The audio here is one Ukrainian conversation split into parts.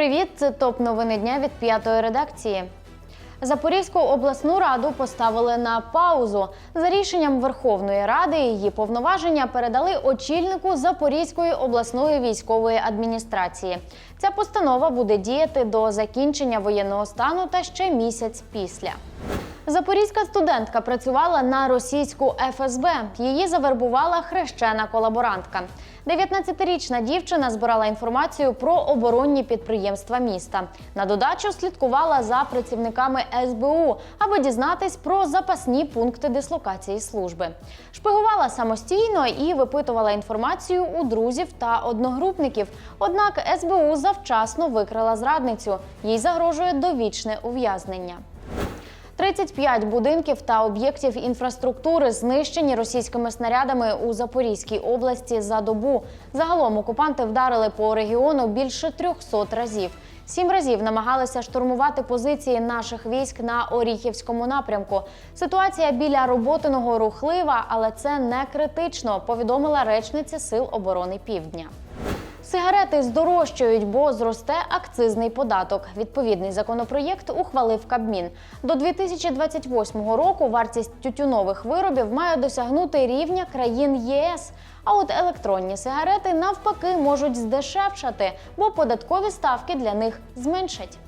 Привіт, це топ новини дня від п'ятої редакції. Запорізьку обласну раду поставили на паузу. За рішенням Верховної Ради її повноваження передали очільнику Запорізької обласної військової адміністрації. Ця постанова буде діяти до закінчення воєнного стану та ще місяць після. Запорізька студентка працювала на російську ФСБ. Її завербувала хрещена колаборантка. 19-річна дівчина збирала інформацію про оборонні підприємства міста. На додачу слідкувала за працівниками СБУ, аби дізнатись про запасні пункти дислокації служби. Шпигувала самостійно і випитувала інформацію у друзів та одногрупників. Однак СБУ завчасно викрила зрадницю. Їй загрожує довічне ув'язнення. 35 будинків та об'єктів інфраструктури знищені російськими снарядами у Запорізькій області за добу. Загалом окупанти вдарили по регіону більше 300 разів. Сім разів намагалися штурмувати позиції наших військ на Оріхівському напрямку. Ситуація біля роботиного рухлива, але це не критично. Повідомила речниця Сил оборони Півдня. Сигарети здорожчають, бо зросте акцизний податок. Відповідний законопроєкт ухвалив Кабмін. До 2028 року вартість тютюнових виробів має досягнути рівня країн ЄС. А от електронні сигарети навпаки можуть здешевшати, бо податкові ставки для них зменшать.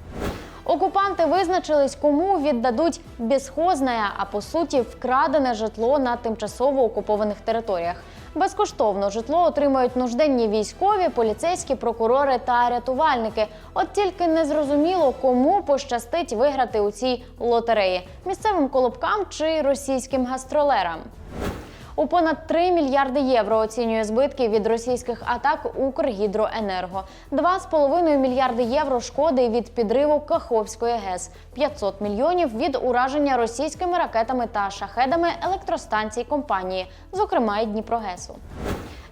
Окупанти визначились, кому віддадуть безхозне, а по суті вкрадене житло на тимчасово окупованих територіях. Безкоштовно житло отримають нужденні військові, поліцейські, прокурори та рятувальники. От тільки не зрозуміло, кому пощастить виграти у цій лотереї місцевим колобкам чи російським гастролерам. У понад 3 мільярди євро оцінює збитки від російських атак Укргідроенерго. 2,5 мільярди євро шкоди від підриву Каховської ГЕС, 500 мільйонів від ураження російськими ракетами та шахедами електростанцій компанії, зокрема й Дніпрогесу.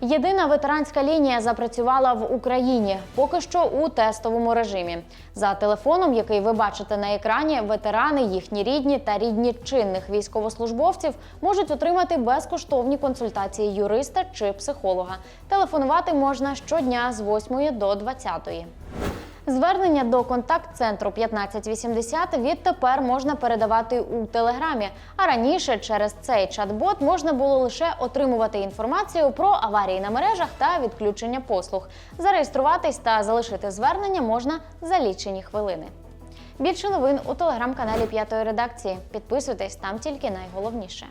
Єдина ветеранська лінія запрацювала в Україні поки що у тестовому режимі. За телефоном, який ви бачите на екрані, ветерани, їхні рідні та рідні чинних військовослужбовців можуть отримати безкоштовні консультації юриста чи психолога. Телефонувати можна щодня з 8 до 20. Звернення до контакт-центру 1580 відтепер можна передавати у телеграмі. А раніше через цей чат-бот можна було лише отримувати інформацію про аварії на мережах та відключення послуг. Зареєструватись та залишити звернення можна за лічені хвилини. Більше новин у телеграм-каналі П'ятої редакції. Підписуйтесь там тільки найголовніше.